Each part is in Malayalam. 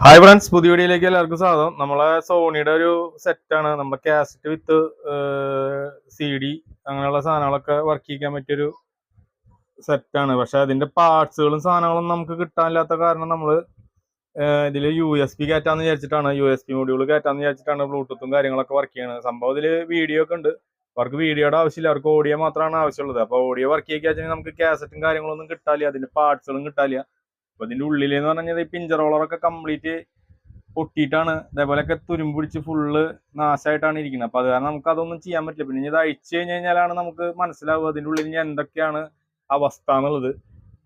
ഹായ് ഫ്രണ്ട്സ് പുതിയ വീഡിയോയിലേക്ക് എല്ലാവർക്കും സ്വാഗതം. നമ്മളെ സോണിയുടെ ഒരു സെറ്റാണ് നമ്മുടെ കാസറ്റ് വിത്ത് സി ഡി അങ്ങനെയുള്ള സാധനങ്ങളൊക്കെ വർക്ക് ചെയ്യിക്കാൻ പറ്റിയൊരു സെറ്റാണ് പക്ഷെ അതിന്റെ പാർട്സുകളും സാധനങ്ങളും നമുക്ക് കിട്ടാനില്ലാത്ത കാരണം നമ്മൾ ഇതിൽ യു എസ് പി കയറ്റാന്ന് വിചാരിച്ചിട്ടാണ്. യു എസ് പി മൊഡ്യൂൾ കയറ്റാന്ന് വിചാരിച്ചിട്ടാണ് ബ്ലൂടൂത്തും കാര്യങ്ങളൊക്കെ വർക്ക് ചെയ്യണത്. സംഭവം ഇതിൽ വീഡിയോ ഒക്കെ ഉണ്ട്. അവർക്ക് വീഡിയോയുടെ ആവശ്യമില്ല. അവർക്ക് ഓഡിയോ മാത്രമാണ് ആവശ്യമുള്ളത്. അപ്പോൾ ഓഡിയോ വർക്ക് ചെയ്യാൻ നമുക്ക് കാസറ്റും കാര്യങ്ങളൊന്നും കിട്ടാല്ല അതിന്റെ പാർട്സുകളും കിട്ടാനില്ല. അപ്പൊ ഇതിന്റെ ഉള്ളിൽ എന്ന് പറഞ്ഞാൽ ഈ പിഞ്ചർ റോളറൊക്കെ കംപ്ലീറ്റ് പൊട്ടിയിട്ടാണ്. ഇതേപോലെയൊക്കെ തുരുമ്പ് പിടിച്ച് ഫുള്ള് നാശമായിട്ടാണ് ഇരിക്കുന്നത്. അപ്പൊ അത് കാരണം നമുക്ക് അതൊന്നും ചെയ്യാൻ പറ്റില്ല. പിന്നെ ഇത് അഴിച്ചു കഴിഞ്ഞ് കഴിഞ്ഞാലാണ് നമുക്ക് മനസ്സിലാവുക അതിന്റെ ഉള്ളിൽ ഇനി എന്തൊക്കെയാണ് അവസ്ഥ എന്നുള്ളത്.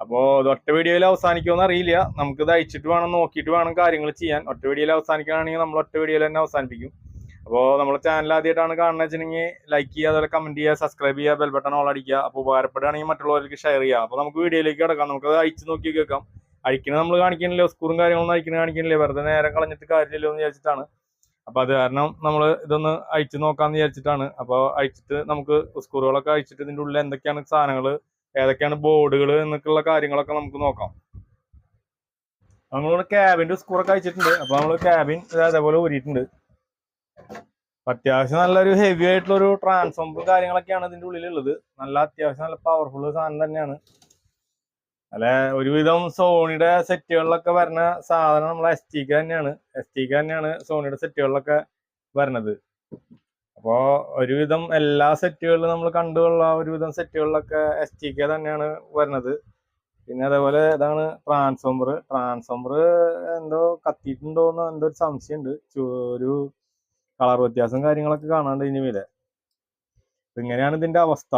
അപ്പോൾ ഒറ്റ വീഡിയോയിൽ അവസാനിക്കുമെന്ന് അറിയില്ല. നമുക്ക് ഇത് അയച്ചിട്ട് വേണം നോക്കിയിട്ട് വേണം കാര്യങ്ങൾ ചെയ്യാൻ. ഒറ്റ വീഡിയോയിൽ അവസാനിക്കുകയാണെങ്കിൽ നമ്മൾ ഒറ്റ വീഡിയോയിൽ തന്നെ അവസാനിപ്പിക്കും. അപ്പോൾ നമ്മുടെ ചാനൽ ആദ്യമായിട്ടാണ് കാണുന്നത് വെച്ചിട്ടുണ്ടെങ്കിൽ ലൈക്ക് ചെയ്യുക അതുപോലെ കമന്റ് ചെയ്യുക സബ്സ്ക്രൈബ് ചെയ്യുക ബെൽബട്ടൺ ഓൾ അടിക്കുക. അപ്പോൾ ഉപകാരപ്പെടുകയാണെങ്കിൽ മറ്റുള്ളവർക്ക് ഷെയർ ചെയ്യുക. അപ്പോൾ നമുക്ക് വീഡിയോയിലേക്ക് കിടക്കാം. നമുക്ക് അയച്ചു നോക്കി കേൾക്കാം. അഴിക്കണ നമ്മൾ കാണിക്കണില്ല? സ്കൂറും കാര്യങ്ങളൊന്നും അഴിക്കണ കാണിക്കണില്ല? വെറുതെ നേരം കളഞ്ഞിട്ട് കാര്യമില്ലല്ലോ എന്ന് വിചാരിച്ചിട്ടാണ്. അപ്പൊ അത് കാരണം നമ്മൾ ഇതൊന്ന് അഴിച്ചു നോക്കാന്ന് വിചാരിച്ചിട്ടാണ്. അപ്പോൾ അഴിച്ചിട്ട് നമുക്ക് സ്കൂറുകളൊക്കെ അഴിച്ചിട്ട് ഇതിന്റെ ഉള്ളിൽ എന്തൊക്കെയാണ് സാധനങ്ങൾ ഏതൊക്കെയാണ് ബോർഡുകൾ എന്നൊക്കെയുള്ള കാര്യങ്ങളൊക്കെ നമുക്ക് നോക്കാം. നമ്മളിവിടെ ക്യാബിന്റെ സ്കൂറൊക്കെ അയച്ചിട്ടുണ്ട് അപ്പൊ നമ്മൾ ക്യാബിൻ അതേപോലെ ഊരിയിട്ടുണ്ട്. അത്യാവശ്യം നല്ലൊരു ഹെവി ആയിട്ടുള്ള ഒരു ട്രാൻസ്ഫോമറും കാര്യങ്ങളൊക്കെയാണ് ഇതിന്റെ ഉള്ളിലുള്ളത്. നല്ല അത്യാവശ്യം നല്ല പവർഫുൾ സാധനം തന്നെയാണ്. അല്ല ഒരുവിധം സോണിയുടെ സെറ്റുകളിലൊക്കെ വരുന്ന സാധനം നമ്മൾ എസ് ടിക്ക് തന്നെയാണ്. എസ് ടിക്ക് തന്നെയാണ് സോണിയുടെ സെറ്റുകളിലൊക്കെ വരണത് അപ്പോ ഒരുവിധം എല്ലാ സെറ്റുകളിലും നമ്മൾ കണ്ടുള്ള ഒരുവിധം സെറ്റുകളിലൊക്കെ എസ് ടിക്ക് തന്നെയാണ് വരുന്നത്. പിന്നെ അതേപോലെ ഇതാണ് ട്രാൻസ്ഫോമർ. ട്രാൻസ്ഫോമർ എന്തോ കത്തിയിട്ടുണ്ടോന്ന് എന്തോ ഒരു സംശയമുണ്ട് ഒരു കളർ വ്യത്യാസം കാര്യങ്ങളൊക്കെ കാണാണ്ട് ഇനി മേലെ ഇങ്ങനെയാണ് ഇതിന്റെ അവസ്ഥ.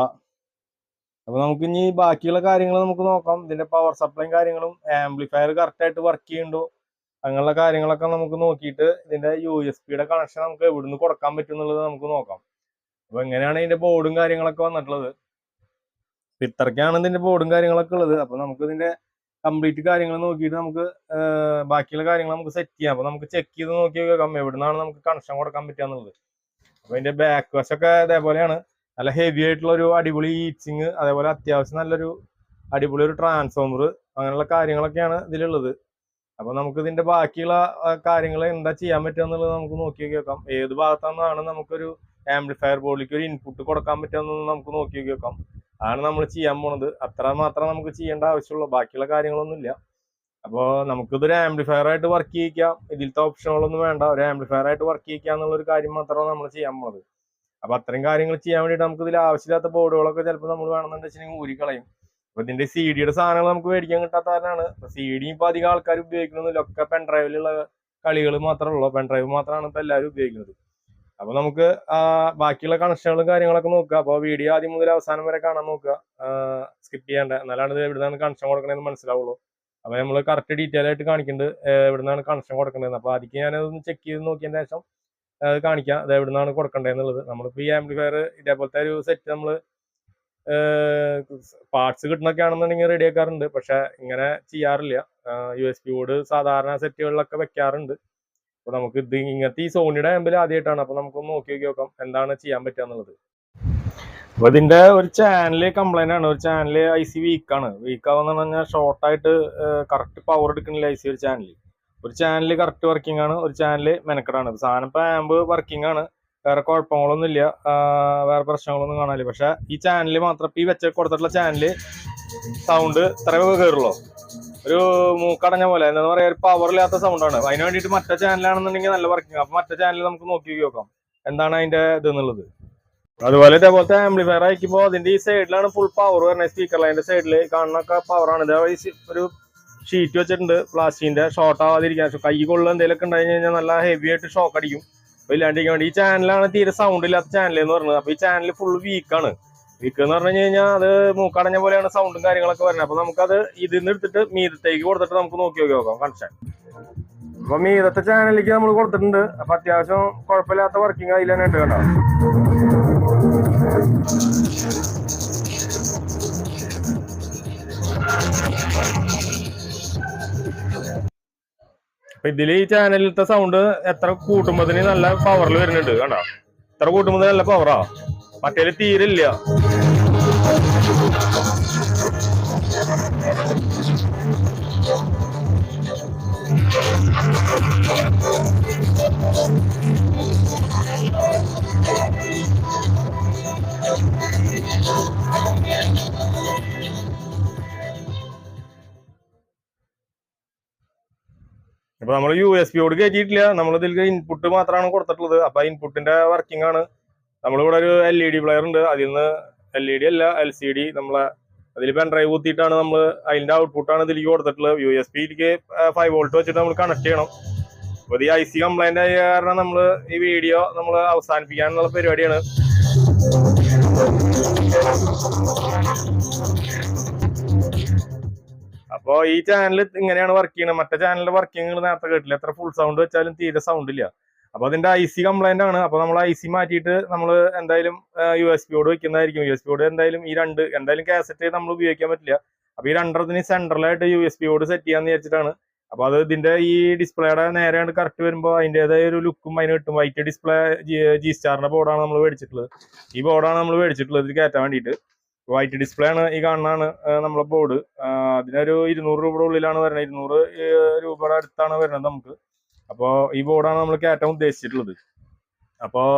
അപ്പൊ നമുക്ക് ഇനി ബാക്കിയുള്ള കാര്യങ്ങൾ നമുക്ക് നോക്കാം. ഇതിന്റെ പവർ സപ്ലൈ കാര്യങ്ങളും ആംപ്ലിഫയർ കറക്റ്റ് ആയിട്ട് വർക്ക് ചെയ്യുന്നുണ്ടോ? അങ്ങനെയുള്ള കാര്യങ്ങളൊക്കെ നമുക്ക് നോക്കിയിട്ട് ഇതിന്റെ യു എസ് പിയുടെ കണക്ഷൻ നമുക്ക് എവിടുന്ന് കൊടുക്കാൻ പറ്റും എന്നുള്ളത് നമുക്ക് നോക്കാം. അപ്പൊ എങ്ങനെയാണ് ഇതിന്റെ ബോർഡും കാര്യങ്ങളൊക്കെ വന്നിട്ടുള്ളത്? ഇത്രക്കാണ് ഇതിന്റെ ബോർഡും കാര്യങ്ങളൊക്കെ ഉള്ളത്. അപ്പൊ നമുക്ക് ഇതിന്റെ കംപ്ലീറ്റ് കാര്യങ്ങൾ നോക്കിയിട്ട് നമുക്ക് ബാക്കിയുള്ള കാര്യങ്ങൾ നമുക്ക് സെറ്റ് ചെയ്യാം. അപ്പൊ നമുക്ക് ചെക്ക് ചെയ്ത് നോക്കി നോക്കാം എവിടുന്നാണ് നമുക്ക് കണക്ഷൻ കൊടുക്കാൻ പറ്റുക എന്നുള്ളത്. അപ്പൊ ഇതിന്റെ ബാക്ക് വശമൊക്കെ ഇതേപോലെയാണ്. നല്ല ഹെവി ആയിട്ടുള്ള ഒരു അടിപൊളി ഹീറ്റിങ് അതേപോലെ അത്യാവശ്യം നല്ലൊരു അടിപൊളി ഒരു ട്രാൻസ്ഫോമർ അങ്ങനെയുള്ള കാര്യങ്ങളൊക്കെയാണ് ഇതിലുള്ളത്. അപ്പൊ നമുക്ക് ഇതിന്റെ ബാക്കിയുള്ള കാര്യങ്ങൾ എന്താ ചെയ്യാൻ പറ്റുക എന്നുള്ളത് നമുക്ക് നോക്കി നോക്കാം. ഏത് ഭാഗത്തുനിന്നാണ് നമുക്കൊരു ആംപ്ലിഫയർ ബോർഡിലേക്ക് ഒരു ഇൻപുട്ട് കൊടുക്കാൻ പറ്റുക നമുക്ക് നോക്കി നോക്കാം. ആണ് നമ്മൾ ചെയ്യാൻ പോണത്. അത്ര മാത്രം നമുക്ക് ചെയ്യേണ്ട ആവശ്യമുള്ളൂ. ബാക്കിയുള്ള കാര്യങ്ങളൊന്നും ഇല്ല അപ്പോൾ നമുക്കിതൊരു ആംപ്ലിഫയർ ആയിട്ട് വർക്ക് ചെയ്യിക്കാം. ഇതിലത്തെ ഓപ്ഷനുകളൊന്നും വേണ്ട. ഒരു ആംപ്ലിഫയർ ആയിട്ട് വർക്ക് ചെയ്യിക്കാന്നുള്ള ഒരു കാര്യം മാത്രമാണ് നമ്മൾ ചെയ്യാൻ പോണത്. അപ്പൊ അത്രയും കാര്യങ്ങൾ ചെയ്യാൻ വേണ്ടിയിട്ട് നമുക്ക് ഇതിൽ ആവശ്യമില്ലാത്ത ബോർഡുകളൊക്കെ ചിലപ്പോൾ നമ്മൾ വേണമെന്ന് വെച്ചിട്ടുണ്ടെങ്കിൽ ഊരിക്കളയും അപ്പൊ ഇതിന്റെ സി ഡിയുടെ സാധനങ്ങൾ നമുക്ക് മേടിക്കാൻ കിട്ടാത്ത കാരണമാണ്. സി ഡി ഇപ്പൊ അധികം ആൾക്കാർ ഉപയോഗിക്കണമെന്നില്ല ഒക്കെ പെൻ ഡ്രൈവിലുള്ള കളികൾ മാത്രമേ ഉള്ളൂ. പെൻ ഡ്രൈവ് മാത്രമാണ് ഇപ്പൊ എല്ലാവരും ഉപയോഗിക്കുന്നത്. അപ്പൊ നമുക്ക് ബാക്കിയുള്ള കണക്ഷനുകളും കാര്യങ്ങളൊക്കെ നോക്കുക. അപ്പോൾ വീഡിയോ ആദ്യം മുതൽ അവസാനം വരെ കാണാൻ നോക്കുക. സ്കിപ്പ് ചെയ്യേണ്ട. എന്നാലാണ് ഇത് എവിടുന്നാണ് കണക്ഷൻ കൊടുക്കണമെന്ന് മനസ്സിലാവുള്ളൂ. അപ്പൊ നമ്മൾ കറക്റ്റ് ഡീറ്റെയിൽ ആയിട്ട് കാണിക്കുന്നുണ്ട് ഇവിടുന്നാണ് കണക്ഷൻ കൊടുക്കേണ്ടത് അപ്പൊ ആദ്യം ഞാനതൊന്ന് ചെക്ക് ചെയ്ത് നോക്കിയതിന് ശേഷം കാണിക്കാം. അത് എവിടുന്നാണ് കൊടുക്കേണ്ടതെന്നുള്ളത് നമ്മളിപ്പോൾ ഈ ആംപ്ലിഫയർ ഇതേപോലത്തെ ഒരു സെറ്റ് നമ്മൾ പാർട്സ് കിട്ടണൊക്കെ ആണെന്നുണ്ടെങ്കിൽ റെഡി ആക്കാറുണ്ട്. പക്ഷെ ഇങ്ങനെ ചെയ്യാറില്ല. യു എസ് പി ബോർഡ് സാധാരണ സെറ്റുകളിലൊക്കെ വെക്കാറുണ്ട്. അപ്പോൾ നമുക്ക് ഇത് ഇങ്ങനത്തെ ഈ സോണിയുടെ ആമ്പിൽ ആദ്യമായിട്ടാണ് അപ്പൊ നമുക്കൊന്ന് നോക്കി നോക്കി നോക്കാം എന്താണ് ചെയ്യാൻ പറ്റുക എന്നുള്ളത്. അപ്പൊ ഇതിന്റെ ഒരു ചാനൽ കംപ്ലൈന്റ് ആണ്. ഒരു ചാനൽ ഐ സി വീക്കാണ് വീക്ക് ആവുന്ന പറഞ്ഞാൽ ഷോർട്ടായിട്ട് കറക്റ്റ് പവർ എടുക്കുന്നില്ല ഐ സി ഒരു ചാനൽ ഒരു ചാനൽ കറക്റ്റ് വർക്കിംഗ് ആണ് ഒരു ചാനൽ മെനക്കെടാണ്. സാധനം ഇപ്പം ആമ്പ് വർക്കിംഗ് ആണ്. വേറെ കുഴപ്പങ്ങളൊന്നും ഇല്ല. വേറെ പ്രശ്നങ്ങളൊന്നും കാണാനില്ല. പക്ഷെ ഈ ചാനൽ മാത്രം ഇപ്പം ഈ വെച്ച കൊടുത്തിട്ടുള്ള ചാനൽ സൗണ്ട് ഇത്ര കയറുള്ളൂ ഒരു മൂക്കടഞ്ഞ പോലെ. എന്താ പറയാ ഒരു പവർ ഇല്ലാത്ത സൗണ്ട് ആണ്. അതിന് വേണ്ടിയിട്ട് മറ്റേ ചാനലാണെന്നുണ്ടെങ്കിൽ നല്ല വർക്കിംഗ് അപ്പൊ മറ്റേ ചാനൽ നമുക്ക് നോക്കി നോക്കാം. എന്താണ് അതിന്റെ ഇത് എന്നുള്ളത്. അതുപോലെ ഇതേപോലത്തെ ആംപ്ലിഫയർ ആയിരിക്കുമ്പോൾ അതിന്റെ ഈ സൈഡിലാണ് ഫുൾ പവർ വരുന്നത്. സ്പീക്കർ അതിന്റെ സൈഡിൽ കാണുന്നൊക്കെ പവറാണ് ഇത് ഒരു ഷീറ്റ് വെച്ചിട്ടുണ്ട് പ്ലാസ്റ്റിക്കിന്റെ. ഷോർട്ട് ആവാതിരിക്കാൻ. കൈ കൊള്ളുക എന്തെങ്കിലുമൊക്കെ ഉണ്ടായി കഴിഞ്ഞാൽ നല്ല ഹെവി ആയിട്ട് ഷോക്ക് അടിക്കും. അപ്പൊ ഇല്ലാണ്ടിരിക്കാൻ വേണ്ടി ഈ ചാനലാണ് തീരെ സൗണ്ട് ഇല്ലാത്ത ചാനൽ എന്ന് പറയുന്നത്. അപ്പൊ ഈ ചാനൽ ഫുൾ വീക്കാണ് വീക്ക് എന്ന് പറഞ്ഞു കഴിഞ്ഞാൽ അത് മൂക്കടഞ്ഞ പോലെയാണ് സൗണ്ടും കാര്യങ്ങളൊക്കെ വരുന്നത്. അപ്പൊ നമുക്കത് ഇതിൽ നിന്ന് എടുത്തിട്ട് മീതത്തേക്ക് കൊടുത്തിട്ട് നമുക്ക് നോക്കി നോക്കി നോക്കാം. കണക്ഷൻ അപ്പൊ മീതത്തെ ചാനലിലേക്ക് നമ്മൾ കൊടുത്തിട്ടുണ്ട്. അപ്പൊ അത്യാവശ്യം കുഴപ്പമില്ലാത്ത വർക്കിംഗ് അതിൽ തന്നെ ഉണ്ട് കേട്ടോ. അപ്പൊ ഇതിൽ ഈ ചാനലിലത്തെ സൗണ്ട് എത്ര കൂട്ടുമ്പോ നല്ല പവറിൽ വരുന്നുണ്ട് കണ്ടോ? എത്ര കൂട്ടുമ്പോൾ നല്ല പവറാ മറ്റേൽ തീരെ ഇപ്പൊ നമ്മൾ യു എസ് ബിയോട് കയറ്റിയിട്ടില്ല നമ്മൾ ഇതിൽ ഇൻപുട്ട് മാത്രമാണ് കൊടുത്തിട്ടുള്ളത്. അപ്പൊ ഇൻപുട്ടിന്റെ വർക്കിംഗ് ആണ്. നമ്മളിവിടെ ഒരു എൽ ഇ ഡി പ്ലെയർ ഉണ്ട്. അതിൽ നിന്ന് എൽ ഇ ഡി അല്ല എൽ സി ഡി നമ്മളെ അതിൽ പെൻ ഡ്രൈവ് കുത്തിയിട്ടാണ് നമ്മൾ അതിന്റെ ഔട്ട്പുട്ടാണ് ഇതിലേക്ക് കൊടുത്തിട്ടുള്ളത്. യു എസ് പിയിലേക്ക് ഫൈവ് വോൾട്ട് വെച്ചിട്ട് നമ്മൾ കണക്ട് ചെയ്യണം. അപ്പൊ ഈ ഐ സി കംപ്ലൈന്റ് ആയ കാരണം നമ്മൾ ഈ വീഡിയോ നമ്മൾ അവസാനിപ്പിക്കാനുള്ള പരിപാടിയാണ്. അപ്പോ ഈ ചാനൽ ഇങ്ങനെയാണ് വർക്ക് ചെയ്യുന്നത് മറ്റേ ചാനലിന്റെ വർക്കിംഗ് നേരത്തെ കേട്ടില്ല? എത്ര ഫുൾ സൗണ്ട് വെച്ചാലും തീരെ സൗണ്ട് ഇല്ല. അപ്പൊ അതിന്റെ ഐ സി കംപ്ലൈന്റ് ആണ്. അപ്പൊ നമ്മൾ ഐ സി മാറ്റിയിട്ട് നമ്മൾ എന്തായാലും യു എസ് ബിയോട് വെക്കുന്നതായിരിക്കും. യു എസ് ബിയോട് എന്തായാലും ഈ രണ്ട് എന്തായാലും കാസറ്റ് നമ്മൾ ഉപയോഗിക്കാൻ പറ്റില്ല. അപ്പൊ ഈ രണ്ടെണ്ണത്തിന് സെൻട്രലായിട്ട് യു എസ് ബിയോട് സെറ്റ് ചെയ്യാന്ന് വിചാരിച്ചിട്ടാണ്. അപ്പൊ അത് ഇതിന്റെ ഈ ഡിസ്പ്ലേയുടെ നേരെയാണ് കറക്റ്റ് വരുമ്പോൾ അതിന്റേതായ ഒരു ലുക്കും അതിന് കിട്ടും. വൈറ്റ് ഡിസ്പ്ലേ ജി സ്റ്റാറിന്റെ ബോർഡാണ് നമ്മൾ മേടിച്ചിട്ടുള്ളത്. ഈ ബോർഡാണ് നമ്മൾ മേടിച്ചിട്ടുള്ളത് ഇത് കയറ്റാൻ വേണ്ടിയിട്ട്. വൈറ്റ് ഡിസ്പ്ലേ ആണ് ഈ കാണുന്നതാണ് നമ്മളെ ബോർഡ്. അതിനൊരു ഇരുന്നൂറ് രൂപയുടെ ഉള്ളിലാണ് വരുന്നത്. ഇരുന്നൂറ് രൂപയുടെ അടുത്താണ് വരുന്നത് നമുക്ക്. അപ്പോൾ ഈ ബോർഡാണ് നമ്മൾ കയറ്റാൻ ഉദ്ദേശിച്ചിട്ടുള്ളത്. അപ്പോൾ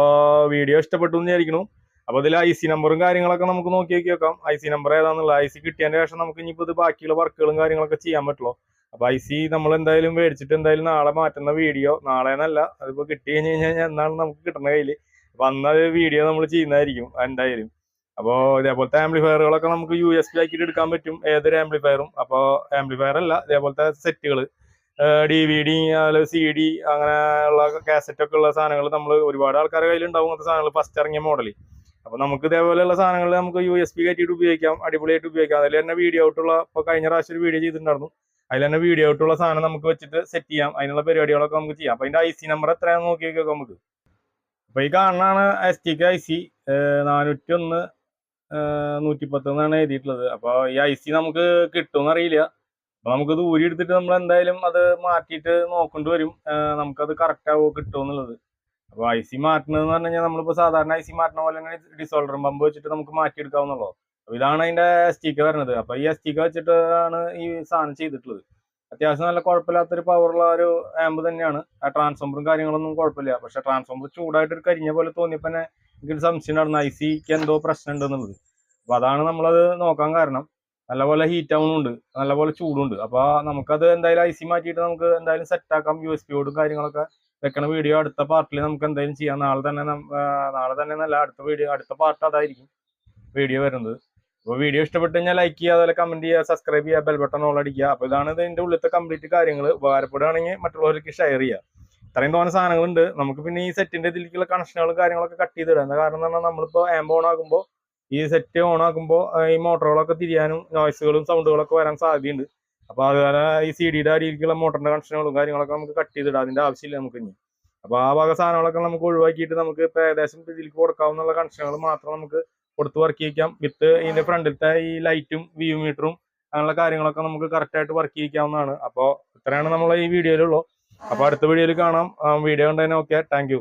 വീഡിയോ ഇഷ്ടപ്പെട്ടു എന്ന് വിചാരിക്കുന്നു. അപ്പോൾ ഇതിൽ ഐ സി നമ്പറും കാര്യങ്ങളൊക്കെ നമുക്ക് നോക്കി നോക്കി വെക്കാം. ഐ സി നമ്പർ ഏതാണെന്നുള്ള ഐ സി കിട്ടിയതിന് ശേഷം നമുക്ക് ഇനിയിപ്പോൾ ഇത് ബാക്കിയുള്ള വർക്കുകളും കാര്യങ്ങളൊക്കെ ചെയ്യാൻ പറ്റുള്ളൂ. അപ്പോൾ ഐ സി നമ്മൾ എന്തായാലും മേടിച്ചിട്ട് എന്തായാലും നാളെ മാറ്റുന്ന വീഡിയോ നാളെ എന്നല്ല അതിപ്പോൾ കിട്ടി കഴിഞ്ഞ് കഴിഞ്ഞാൽ എന്നാണ് നമുക്ക് കിട്ടുന്ന കയ്യിൽ അപ്പോൾ അന്ന് വീഡിയോ നമ്മൾ ചെയ്യുന്നതായിരിക്കും എന്തായാലും. അപ്പോൾ ഇതേപോലത്തെ ആംപ്ലിഫയറുകളൊക്കെ നമുക്ക് യു എസ് ബി എടുക്കാൻ പറ്റും ഏതൊരു ആംപ്ലിഫയറും അപ്പോൾ ആംപ്ലിഫയർ അല്ല ഇതേപോലത്തെ സെറ്റുകൾ ഡി വി ഡി അതുപോലെ സി ഡി അങ്ങനെയുള്ള കാസറ്റ് ഒക്കെ ഉള്ള സാധനങ്ങൾ നമ്മൾ ഒരുപാട് ആൾക്കാരുടെ കയ്യിൽ ഉണ്ടാവും അങ്ങനത്തെ സാധനങ്ങൾ ഫസ്റ്റ് ഇറങ്ങിയ മോഡൽ അപ്പോൾ നമുക്ക് ഇതേപോലെയുള്ള സാധനങ്ങൾ നമുക്ക് യു എസ് ബി കയറ്റിയിട്ട് ഉപയോഗിക്കാം അടിപൊളിയായിട്ട് ഉപയോഗിക്കാം. അതിൽ തന്നെ വീഡിയോ ഔട്ടുള്ള ഇപ്പോൾ കഴിഞ്ഞ പ്രാവശ്യം ഒരു വീഡിയോ ചെയ്തിട്ടുണ്ടായിരുന്നു. അതിൽ തന്നെ വീഡിയോ ഔട്ടുള്ള സാധനം നമുക്ക് വെച്ചിട്ട് സെറ്റ് ചെയ്യാം. അതിനുള്ള പരിപാടികളൊക്കെ നമുക്ക് ചെയ്യാം. അപ്പോൾ അതിന്റെ ഐ സി നമ്പർ എത്രയാണെന്ന് നോക്കി നോക്കാം നമുക്ക്. അപ്പോൾ ഈ കാണുന്നതാണ് S T K I C നാനൂറ്റി ഒന്ന് നൂറ്റി പത്ത് എന്നാണ് എഴുതിയിട്ടുള്ളത്. അപ്പോൾ ഈ ഐ സി നമുക്ക് കിട്ടുമെന്ന് അറിയില്ല. അപ്പൊ നമുക്ക് ഊരി എടുത്തിട്ട് നമ്മൾ എന്തായാലും അത് മാറ്റിയിട്ട് നോക്കേണ്ടി വരും. നമുക്കത് കറക്റ്റ് ആവോ കിട്ടുമെന്നുള്ളത്. അപ്പോൾ ഐ സി മാറ്റണമെന്ന് പറഞ്ഞു കഴിഞ്ഞാൽ നമ്മളിപ്പോൾ സാധാരണ ഐ സി മാറ്റണ പോലെ തന്നെ ഡിസോൾഡറും പമ്പ് വെച്ചിട്ട് നമുക്ക് മാറ്റിയെടുക്കാവുന്നുള്ളൂ അപ്പോൾ ഇതാണ് അതിന്റെ സ്റ്റിക്കർ വരുന്നത് അപ്പോൾ ഈ സ്റ്റിക്കർ വെച്ചിട്ടാണ് ഈ സാധനം ചെയ്തിട്ടുള്ളത്. അത്യാവശ്യം നല്ല കുഴപ്പമില്ലാത്തൊരു പവറുള്ള ഒരു ആമ്പ് തന്നെയാണ്. ആ ട്രാൻസ്ഫോമറും കാര്യങ്ങളൊന്നും കുഴപ്പമില്ല. പക്ഷെ ട്രാൻസ്ഫോമർ ചൂടായിട്ട് ഒരു കരിഞ്ഞ പോലെ തോന്നിയപ്പോൾ തന്നെ എനിക്കൊരു സംശയം നടന്നു ഐ സിക്ക് എന്തോ പ്രശ്നം ഉണ്ടെന്നുള്ളത് അപ്പോൾ അതാണ് നമ്മളത് നോക്കാൻ കാരണം. നല്ലപോലെ ഹീറ്റ് ആവുന്നുണ്ട് നല്ലപോലെ ചൂടുണ്ട്. അപ്പോൾ നമുക്കത് എന്തായാലും ഐ സി മാറ്റിയിട്ട് നമുക്ക് എന്തായാലും സെറ്റ് ആക്കാം. യു എസ് പിയോടും കാര്യങ്ങളൊക്കെ വെക്കണ വീഡിയോ അടുത്ത പാർട്ടിൽ നമുക്ക് എന്തായാലും ചെയ്യാം. നാളെ തന്നെ നാളെ തന്നെ നല്ല അടുത്ത വീഡിയോ അടുത്ത പാർട്ട് അതായിരിക്കും വീഡിയോ വരുന്നത്. അപ്പോൾ വീഡിയോ ഇഷ്ടപ്പെട്ട് കഴിഞ്ഞാൽ ലൈക്ക് ചെയ്യുക അതുപോലെ കമന്റ് ചെയ്യുക സബ്സ്ക്രൈബ് ചെയ്യുക ബെൽ ബട്ടൺ ഓൾ അടിക്കുക. അപ്പോൾ ഇതാണ് ഇതിന്റെ ഉള്ളിലത്തെ കംപ്ലീറ്റ് കാര്യങ്ങൾ ഉപകാരപ്പെടുകയാണെങ്കിൽ മറ്റുള്ളവർക്ക് ഷെയർ ചെയ്യുക. ഇത്രയും തോന്നുന്ന സാധനങ്ങളുണ്ട്. നമുക്ക് പിന്നെ ഈ സെറ്റിന്റെ ഇതിലേക്കുള്ള കണക്ഷനുകളും കാര്യങ്ങളൊക്കെ കട്ട് ചെയ്തിടാം എന്താ കാരണം എന്ന് പറഞ്ഞാൽ നമ്മളിപ്പോ ആംബ് ഓൺ ആകുമ്പോൾ ഈ സെറ്റ് ഓൺ ആക്കുമ്പോൾ ഈ മോട്ടറുകളൊക്കെ തിരിയാനും നോയ്സുകളും സൗണ്ടുകളൊക്കെ വരാൻ സാധ്യതയുണ്ട്. അപ്പൊ അതുപോലെ ഈ സി ഡിയുടെ അടിയിലേക്കുള്ള മോട്ടറിന്റെ കണക്ഷനുകളും കാര്യങ്ങളൊക്കെ നമുക്ക് കട്ട് ചെയ്തിടാം അതിന്റെ ആവശ്യമില്ല നമുക്ക് ഇനി. അപ്പൊ ആ ഭാഗ സാധനങ്ങളൊക്കെ നമുക്ക് ഒഴിവാക്കിയിട്ട് നമുക്ക് ഇപ്പൊ ഏകദേശം ഇതിലേക്ക് കൊടുക്കാവുന്ന കണക്ഷനുകൾ മാത്രം നമുക്ക് കൊടുത്ത് വർക്ക് ചെയ്യിക്കാം. വിത്ത് ഇതിന്റെ ഫ്രണ്ടിലത്തെ ഈ ലൈറ്റും വ്യൂ മീറ്ററും അങ്ങനെയുള്ള കാര്യങ്ങളൊക്കെ നമുക്ക് കറക്റ്റ് ആയിട്ട് വർക്ക് ചെയ്യിക്കാവുന്നതാണ്. അപ്പോൾ ഇത്രയാണ് നമ്മളെ ഈ വീഡിയോയിലുള്ളൂ അപ്പോൾ അടുത്ത വീഡിയോയിൽ കാണാം. വീഡിയോ കണ്ടതിന് ഓക്കെ താങ്ക്